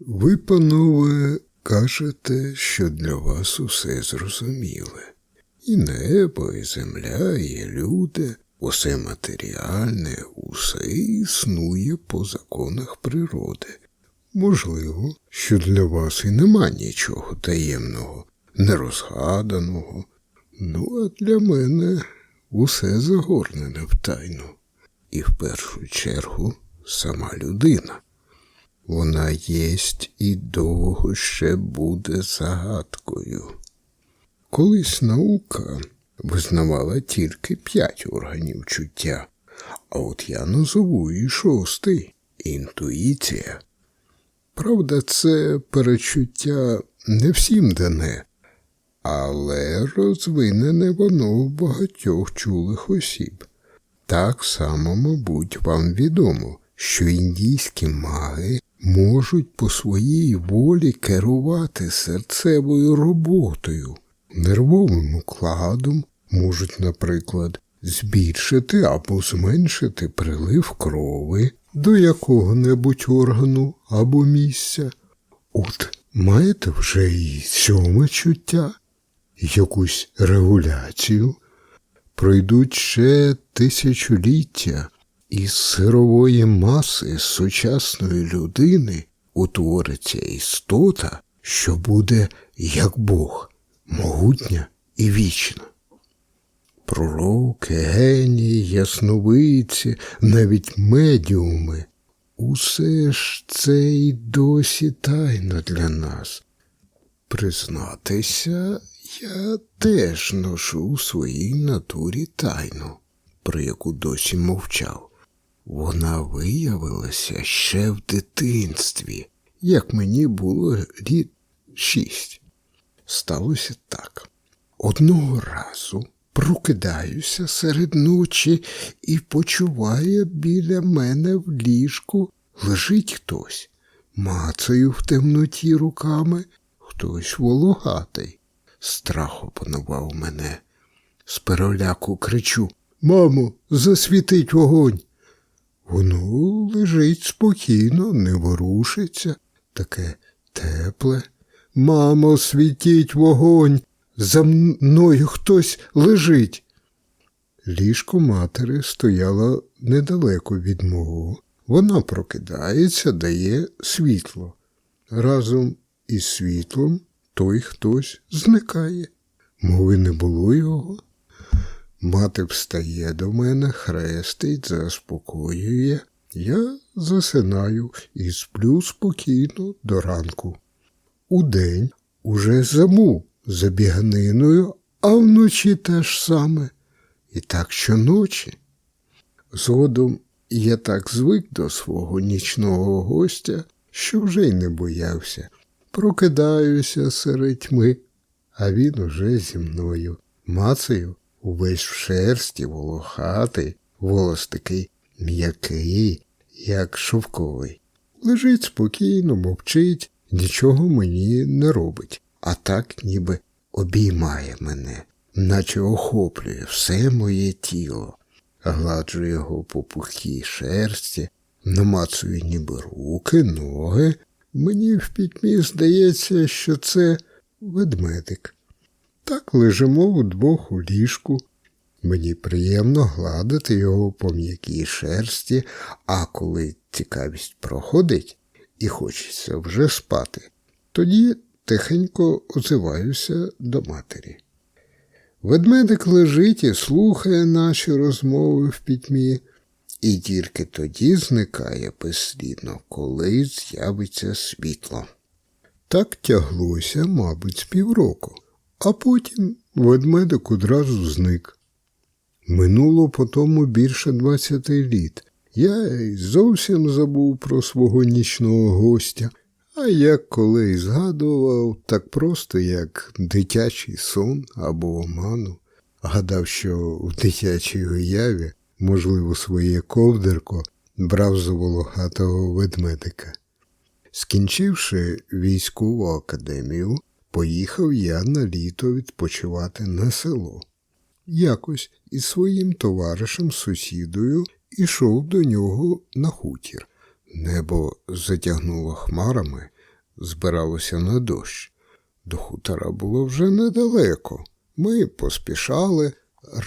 Ви, панове, кажете, що для вас усе зрозуміле. І небо, і земля, і люди, усе матеріальне, усе існує по законах природи. Можливо, що для вас і нема нічого таємного, нерозгаданого. Ну, а для мене усе загорнене в тайну. І в першу чергу сама людина. Вона єсть і довго ще буде загадкою. Колись наука визнавала тільки п'ять органів чуття, а от я назову і шостий інтуїція. Правда, це перечуття не всім дане, але розвинене воно в багатьох чулих осіб. Так само, мабуть, вам відомо, що індійські маги можуть по своїй волі керувати серцевою роботою, нервовим укладом, можуть, наприклад, збільшити або зменшити прилив крови до якого-небудь органу або місця. От маєте вже і сьоме чуття, якусь регуляцію. Пройдуть ще тисячоліття, із сирової маси сучасної людини утвориться істота, що буде як Бог, могутня і вічна. Пророки, генії, ясновидці, навіть медіуми. Усе ж це й досі тайна для нас. Признатися, я теж ношу у своїй натурі тайну, про яку досі мовчав. Вона виявилася ще в дитинстві, як мені було літ шість. Сталося так. Одного разу прокидаюся серед ночі і почуваю біля мене в ліжку лежить хтось. Мацаю в темноті руками, хтось вологатий. Страх опанував мене. З переляку кричу Мамо, засвітить вогонь. Воно лежить спокійно, не ворушиться, таке тепле. Мамо, світіть вогонь, за мною хтось лежить. Ліжко матері стояло недалеко від мого. Вона прокидається, дає світло. Разом із світлом той хтось зникає. Мови не було його. Мати встає до мене, хрестить, заспокоює. Я засинаю і сплю спокійно до ранку. Удень уже заму за біганиною, а вночі те ж саме. І так щоночі. Згодом я так звик до свого нічного гостя, що вже й не боявся. Прокидаюся серед тьми, а він уже зі мною. Мацею увесь в шерсті, волохатий, волос такий м'який, як шовковий. Лежить спокійно, мовчить, нічого мені не робить, а так ніби обіймає мене, наче охоплює все моє тіло, гладжу його по пухій шерсті, намацую ніби руки, ноги. Мені в пітьмі здається, що це ведмедик. Так лежимо вдвох у ліжку. Мені приємно гладити його по м'якій шерсті, а коли цікавість проходить і хочеться вже спати, тоді тихенько озиваюся до матері. Ведмедик лежить і слухає наші розмови в пітьмі, і тільки тоді зникає безслідно, коли з'явиться світло. Так тяглося, мабуть, з півроку, а потім ведмедик одразу зник. Минуло по тому більше двадцяти літ. Я й зовсім забув про свого нічного гостя, а як коли згадував, так просто, як дитячий сон або оману. Гадав, що в дитячій уяві, можливо, своє ковдерко брав за волохатого ведмедика. Скінчивши військову академію, поїхав я на літо відпочивати на село. Якось із своїм товаришем сусідою ішов до нього на хутір. Небо затягнуло хмарами, збиралося на дощ. До хутора було вже недалеко. Ми поспішали,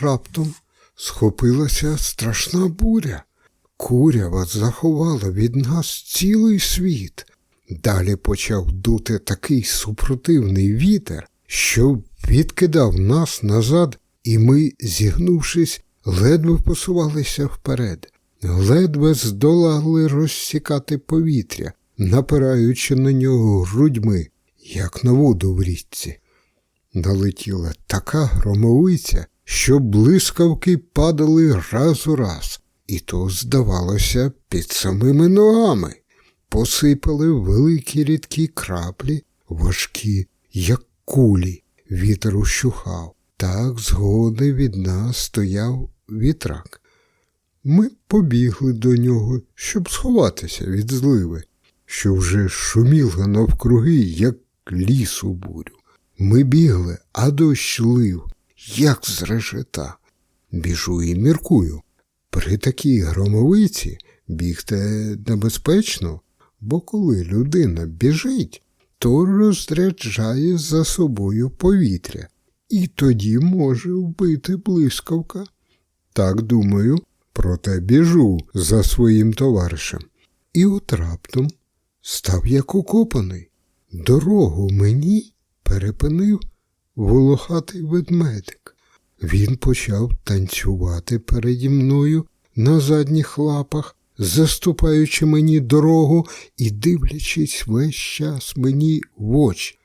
раптом схопилася страшна буря. Курява заховала від нас цілий світ. Далі почав дути такий супротивний вітер, що відкидав нас назад, і ми, зігнувшись, ледве посувалися вперед, ледве здолали розсікати повітря, напираючи на нього грудьми, як на воду в річці. Налетіла така громовиця, що блискавки падали раз у раз, і то, здавалося, під самими ногами. Посипали великі рідкі краплі, важкі, як кулі, вітер ущухав. Так згоди від нас стояв вітрак. Ми побігли до нього, щоб сховатися від зливи, що вже шуміла навкруги, як ліс у бурю. Ми бігли, а дощ лив, як з решета. Біжу і міркую. При такій громовиці бігти небезпечно, бо коли людина біжить, то розряджає за собою повітря, і тоді може вбити блискавка. Так думаю, проте біжу за своїм товаришем. І от раптом став як укопаний. Дорогу мені перепинив волохатий ведмедик. Він почав танцювати переді мною на задніх лапах, заступаючи мені дорогу і дивлячись весь час мені в очі.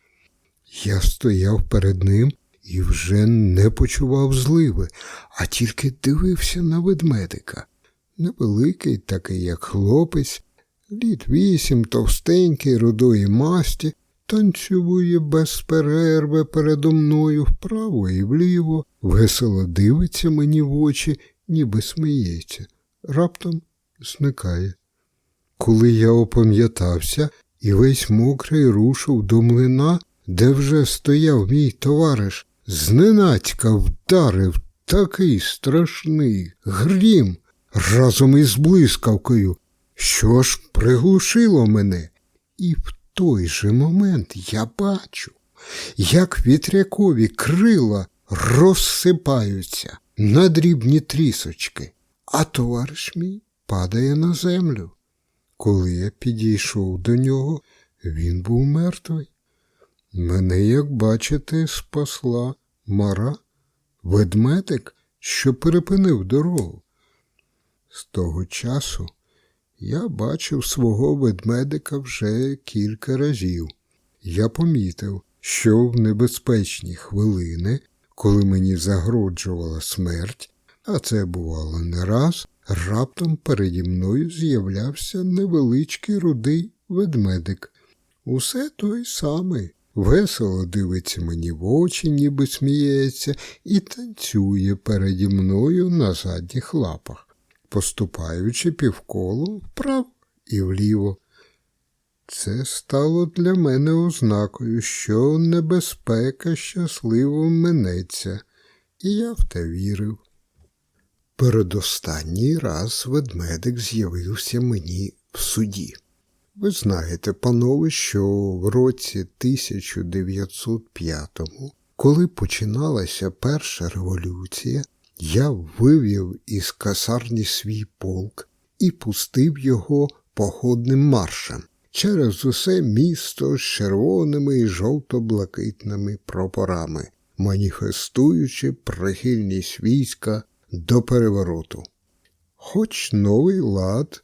Я стояв перед ним і вже не почував зливи, а тільки дивився на ведмедика. Невеликий, такий, як хлопець, літ вісім, товстенький, рудої масті, танцює без перерви передо мною вправо і вліво, весело дивиться мені в очі, ніби сміється, раптом зникає. Коли я опам'ятався і весь мокрий рушив до млина, де вже стояв мій товариш, зненацька вдарив такий страшний грім разом із блискавкою, що ж приглушило мене. І в той же момент я бачу, як вітрякові крила розсипаються на дрібні трісочки, а товариш мій падає на землю. Коли я підійшов до нього, він був мертвий. Мене, як бачите, спасла мара, ведмедик, що перепинив дорогу. З того часу я бачив свого ведмедика вже кілька разів. Я помітив, що в небезпечні хвилини, коли мені загроджувала смерть, а це бувало не раз, раптом переді мною з'являвся невеличкий рудий ведмедик. Усе той самий. Весело дивиться мені в очі, ніби сміється, і танцює переді мною на задніх лапах, поступаючи півколу вправо і вліво. Це стало для мене ознакою, що небезпека щасливо минеться, і я в те вірив. Передостанній раз ведмедик з'явився мені в суді. Ви знаєте, панове, що в році 1905-му, коли починалася перша революція, я вивів із касарні свій полк і пустив його походним маршем через усе місто з червоними і жовто-блакитними прапорами, маніфестуючи прихильність війська до перевороту. Хоч новий лад,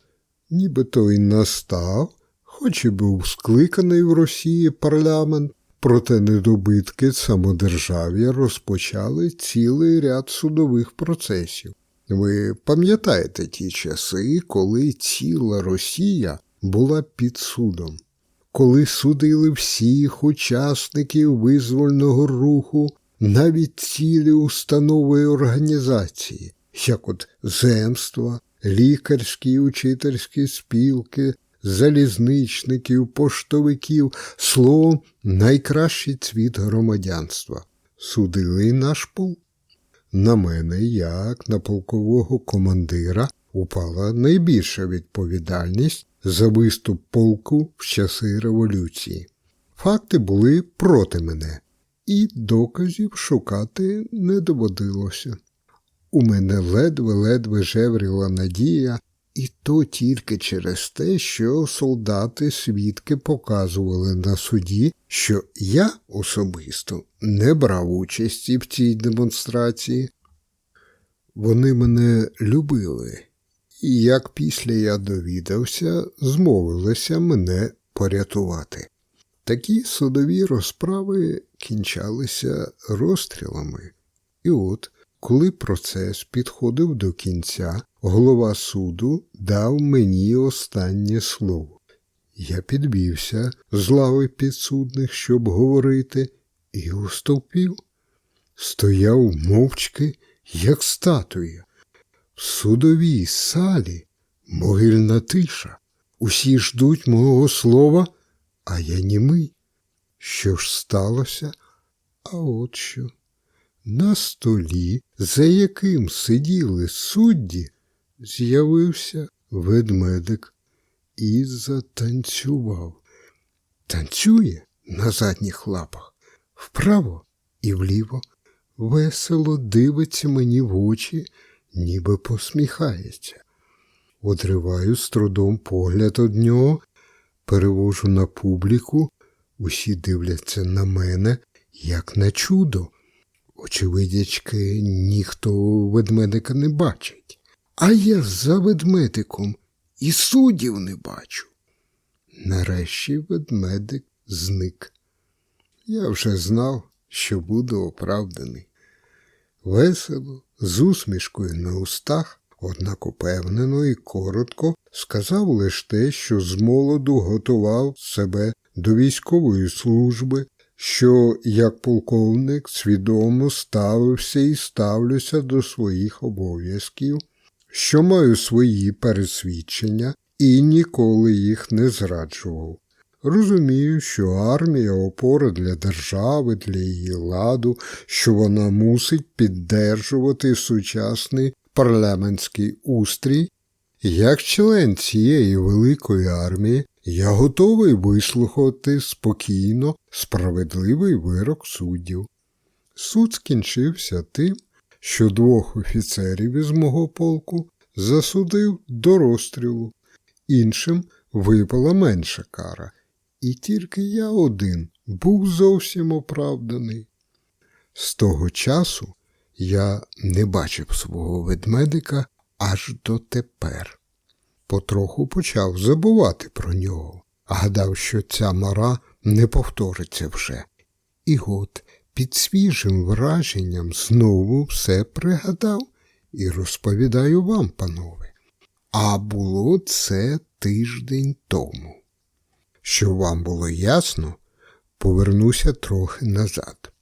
ніби той настав, хоч і був скликаний в Росії парламент, проте недобитки самодержав'я розпочали цілий ряд судових процесів. Ви пам'ятаєте ті часи, коли ціла Росія була під судом, коли судили всіх учасників визвольного руху, навіть цілі установи і організації, як от земства, лікарські і учительські спілки, залізничників, поштовиків, словом, найкращий цвіт громадянства. Судили наш полк. На мене, як на полкового командира, упала найбільша відповідальність за виступ полку в часи революції. Факти були проти мене, і доказів шукати не доводилося. У мене ледве-ледве жевріла надія, і то тільки через те, що солдати свідки показували на суді, що я особисто не брав участі в цій демонстрації. Вони мене любили, і як після я довідався, змовилися мене порятувати. Такі судові розправи кінчалися розстрілами. І от, коли процес підходив до кінця, голова суду дав мені останнє слово. Я підвівся з лави підсудних, щоб говорити, і устовпів. Стояв мовчки, як статуя. В судовій салі могильна тиша. Усі ждуть мого слова, а я німий. Що ж сталося? А от що. На столі, за яким сиділи судді, з'явився ведмедик і затанцював. Танцює на задніх лапах, вправо і вліво, весело дивиться мені в очі, ніби посміхається. Одриваю з трудом погляд од нього, перевожу на публіку, усі дивляться на мене, як на чудо. Очевидячки, ніхто ведмедика не бачить. А я за ведмедиком і суддів не бачу. Нарешті ведмедик зник. Я вже знав, що буду оправданий. Весело, з усмішкою на устах, однак упевнено і коротко сказав лише те, що з молоду готував себе до військової служби, що як полковник свідомо ставився і ставлюся до своїх обов'язків, що маю свої пересвідчення і ніколи їх не зраджував. Розумію, що армія опора для держави, для її ладу, що вона мусить піддержувати сучасний парламентський устрій. Як член цієї великої армії, я готовий вислухати спокійно справедливий вирок суддів. Суд скінчився тим, що двох офіцерів із мого полку засудив до розстрілу, іншим випала менша кара, і тільки я один був зовсім оправданий. З того часу я не бачив свого ведмедика аж дотепер. Потроху почав забувати про нього, гадав, що ця мара не повториться вже. І от під свіжим враженням знову все пригадав і розповідаю вам, панове. А було це тиждень тому. Щоб вам було ясно, повернуся трохи назад.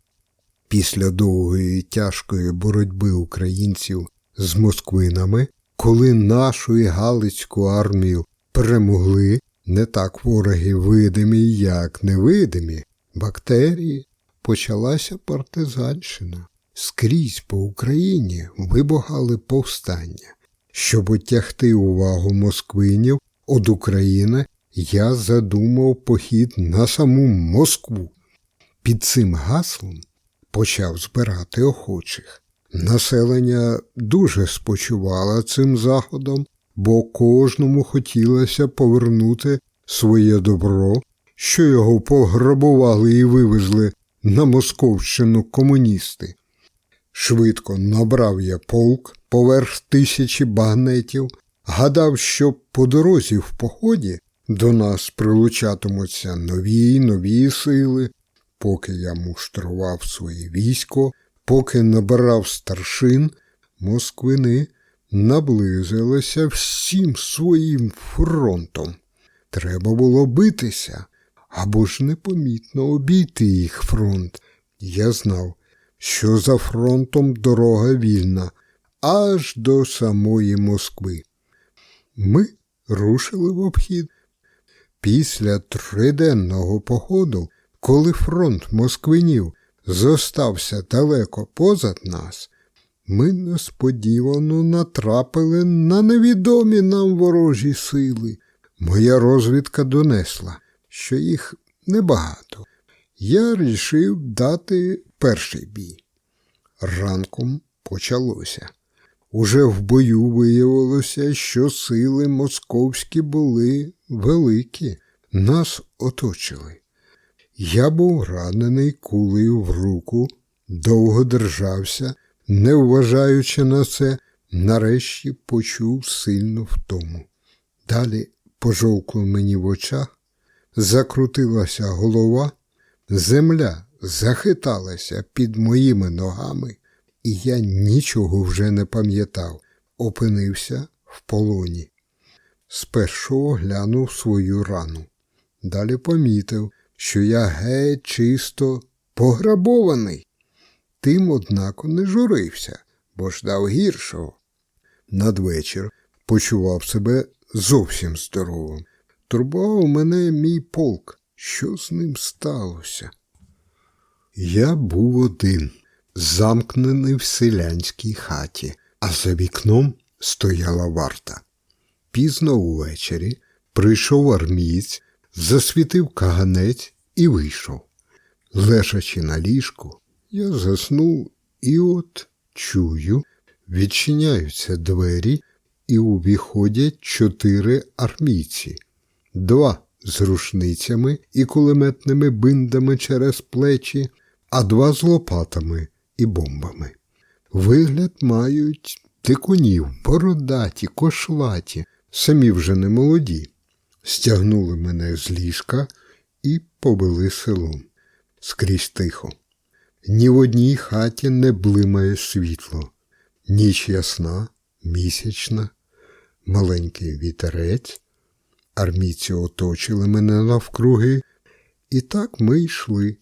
Після довгої тяжкої боротьби українців з москвинами, коли нашу і Галицьку армію перемогли не так вороги видимі, як невидимі, бактерії, почалася партизанщина. Скрізь по Україні вибухали повстання. Щоб отягти увагу москвинів від України, я задумав похід на саму Москву. Під цим гаслом почав збирати охочих. Населення дуже спочувало цим заходом, бо кожному хотілося повернути своє добро, що його пограбували і вивезли на Московщину комуністи. Швидко набрав я полк поверх тисячі багнетів, гадав, що по дорозі в поході до нас прилучатимуться нові й нові сили, поки я муштрував своє військо, поки набирав старшин, москвини наблизилися всім своїм фронтом. Треба було битися або ж непомітно обійти їх фронт. Я знав, що за фронтом дорога вільна аж до самої Москви. Ми рушили в обхід. Після триденного походу, коли фронт москвинів зостався далеко позад нас, ми несподівано натрапили на невідомі нам ворожі сили. Моя розвідка донесла, що їх небагато, я рішив дати перший бій. Ранком почалося. Уже в бою виявилося, що сили московські були великі, нас оточили. Я був ранений кулею в руку, довго держався, не вважаючи на це, нарешті почув сильну втому. Далі пожовкло мені в очах, закрутилася голова, земля захиталася під моїми ногами, і я нічого вже не пам'ятав, опинився в полоні. Спершу оглянув свою рану. Далі помітив, що я геть чисто пограбований. Тим, однако, не журився, бо ждав гіршого. Надвечір почував себе зовсім здоровим. Турбував мене мій полк. Що з ним сталося? Я був один, замкнений в селянській хаті, а за вікном стояла варта. Пізно увечері прийшов армієць, засвітив каганець і вийшов. Лежачи на ліжку, я заснув і от чую, відчиняються двері, і увіходять чотири армійці, два з рушницями і кулеметними биндами через плечі, а два з лопатами і бомбами. Вигляд мають тикунів, бородаті, кошлаті, самі вже не молоді. Стягнули мене з ліжка і повели селом. Скрізь тихо. Ні в одній хаті не блимає світло. Ніч ясна, місячна, маленький вітерець. Армійці оточили мене навкруги, і так ми йшли,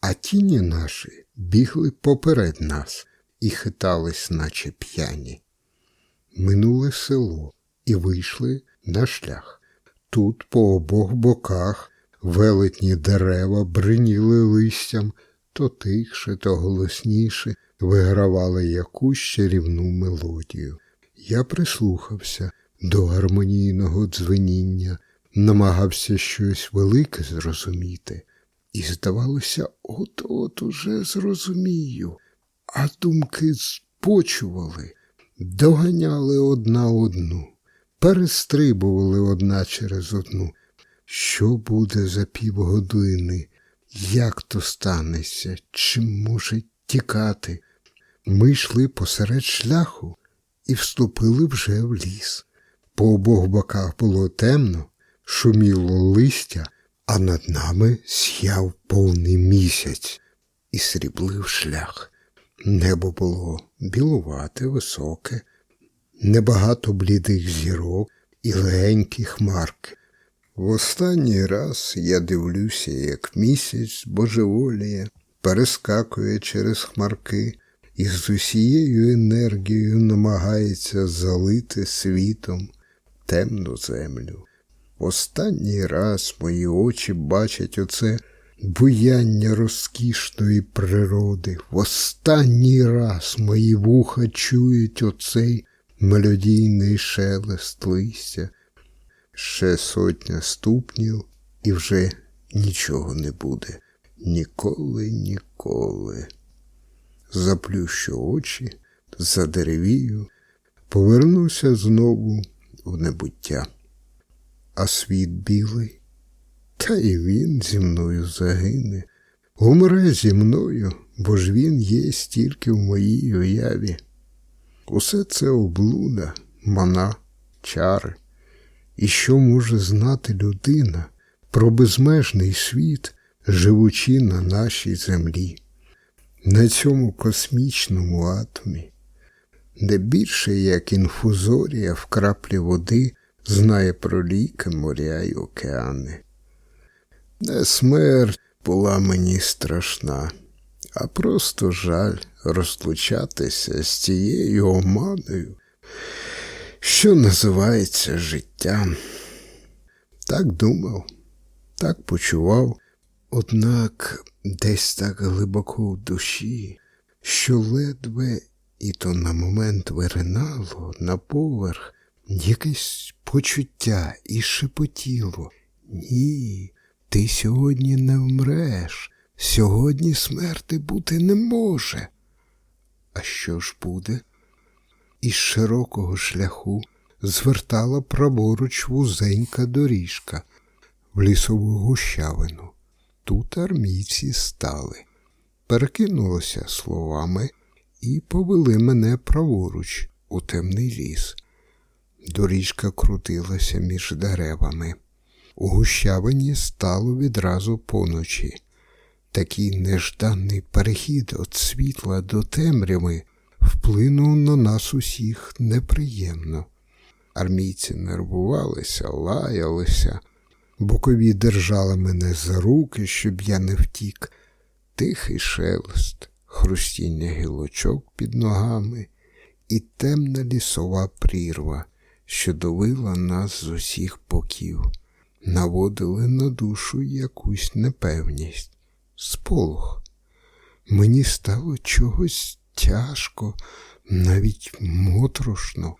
а тіні наші бігли поперед нас і хитались, наче п'яні. Минули село і вийшли на шлях. Тут по обох боках велетні дерева бриніли листям, то тихше, то голосніше вигравали якусь чарівну мелодію. Я прислухався до гармонійного дзвеніння, намагався щось велике зрозуміти, і, здавалося, от-от уже зрозумію, а думки збочували, доганяли одна одну, перестрибували одна через одну. Що буде за півгодини? Як то станеться? Чи може тікати? Ми йшли посеред шляху і вступили вже в ліс. По обох боках було темно, шуміло листя, а над нами сяв повний місяць і сріблив шлях. Небо було білувате, високе, небагато блідих зірок і легенькі хмарки. В останній раз я дивлюся, як місяць божеволіє, перескакує через хмарки і з усією енергією намагається залити світом темну землю. В останній раз мої очі бачать оце буяння розкішної природи. В останній раз мої вуха чують оцей мелодійний шелест листя. Ще сотня ступнів і вже нічого не буде. Ніколи, ніколи. Заплющу очі, задеревію, повернуся знову в небуття. А світ білий, та й він зі мною загине, умре зі мною, бо ж він є стільки в моїй уяві. Усе це облуда, мана, чари. І що може знати людина про безмежний світ, живучи на нашій землі, на цьому космічному атомі, де більше як інфузорія в краплі води знає про ріки, моря й океани. Не смерть була мені страшна, а просто жаль розлучатися з цією оманою що називається життям. Так думав, так почував, однак десь так глибоко в душі, що ледве і то на момент виринало на поверх якесь почуття і шепотіло. Ні, ти сьогодні не вмреш, Сьогодні смерти бути не може. А що ж буде? Із широкого шляху звертала праворуч вузенька доріжка в лісову гущавину. Тут армійці стали, перекинулися словами і повели мене праворуч у темний ліс. Доріжка крутилася між деревами. У гущавині стало відразу поночі. Такий нежданий перехід від світла до темряви вплинув на нас усіх неприємно. Армійці нервувалися, лаялися, бокові держали мене за руки, щоб я не втік. Тихий шелест, хрустіння гілочок під ногами і темна лісова прірва, що давила нас з усіх боків, наводили на душу якусь непевність, сполох. Мені стало чогось тяжко, навіть моторошно.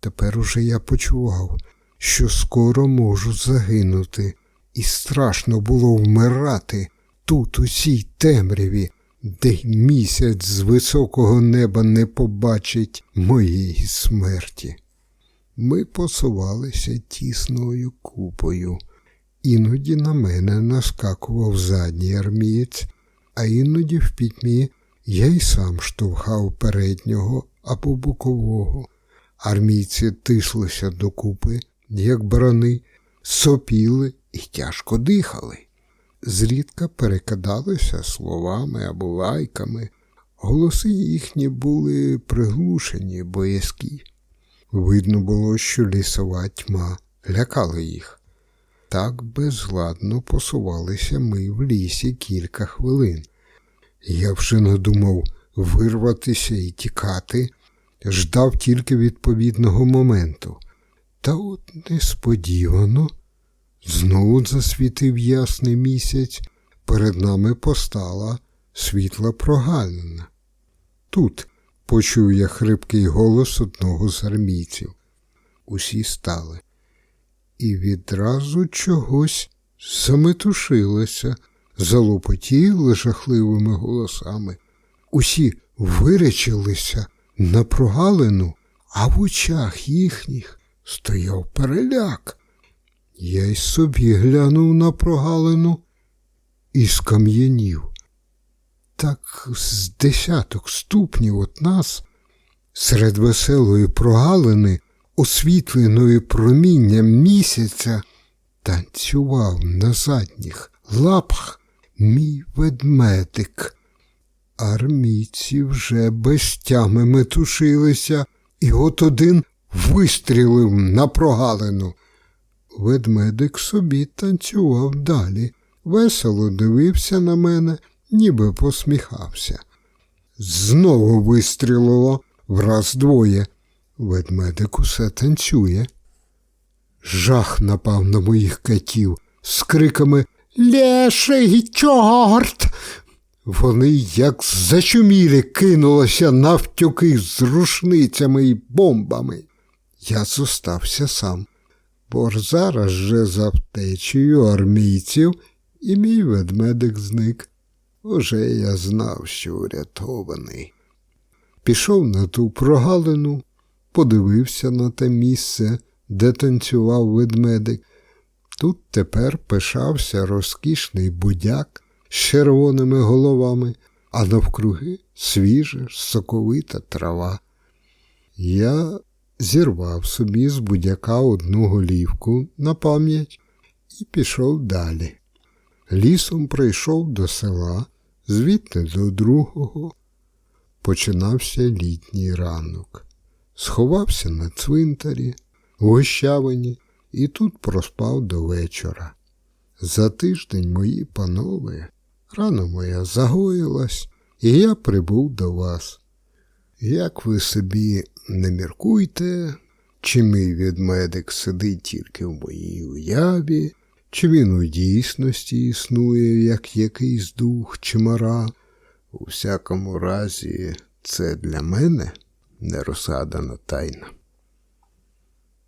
Тепер уже я почував, що скоро можу загинути, і страшно було вмирати тут, у цій темряві, де місяць з високого неба не побачить моєї смерті. Ми посувалися тісною купою. Іноді на мене наскакував задній армієць, а іноді в пітьмі я й сам штовхав переднього або бокового. Армійці тислися докупи, як барани, сопіли і тяжко дихали. Зрідка перекидалися словами або лайками, голоси їхні були приглушені, боязкі. Видно було, що лісова тьма лякала їх. Так безладно посувалися ми в лісі кілька хвилин. Я вже надумав вирватися і тікати, ждав тільки відповідного моменту. Та от несподівано знову засвітив ясний місяць, перед нами постала світла прогалина. Тут почув я хрипкий голос одного з армійців. Усі стали. І відразу чогось заметушилося, залопотіли жахливими голосами. Усі виречилися на прогалину, а в очах їхніх стояв переляк. Я й собі глянув на прогалину і скам'янів. Так з десяток ступнів от нас, серед веселої прогалини, освітленої промінням місяця, танцював на задніх лапах мій ведмедик. Армійці вже без тями метушилися, і от один вистрілив на прогалину. Ведмедик собі танцював далі, весело дивився на мене, ніби посміхався. Знову вистрілило враз двоє. Ведмедик усе танцює. Жах напав на моїх катів з криками Леший чорт. Вони, як зачумілі, кинулися навтюки з рушницями і бомбами. Я зостався сам, бо зараз же за втечею армійців і мій ведмедик зник. Уже я знав, що урятований. Пішов на ту прогалину, подивився на те місце, де танцював ведмедик. Тут тепер пишався розкішний будяк з червоними головами, а навкруги свіжа, соковита трава. Я зірвав собі з будяка одну голівку на пам'ять і пішов далі. Лісом прийшов до села, звідти до другого. Починався літній ранок. Сховався на цвинтарі, в гощавині і тут проспав до вечора. За тиждень мої панове, рана моя загоїлась, і я прибув до вас. Як ви собі не міркуйте, чи мій відмедик сидить тільки в моїй уяві, чи він у дійсності існує, як якийсь дух чи мара. У всякому разі, це для мене нерозгадана тайна.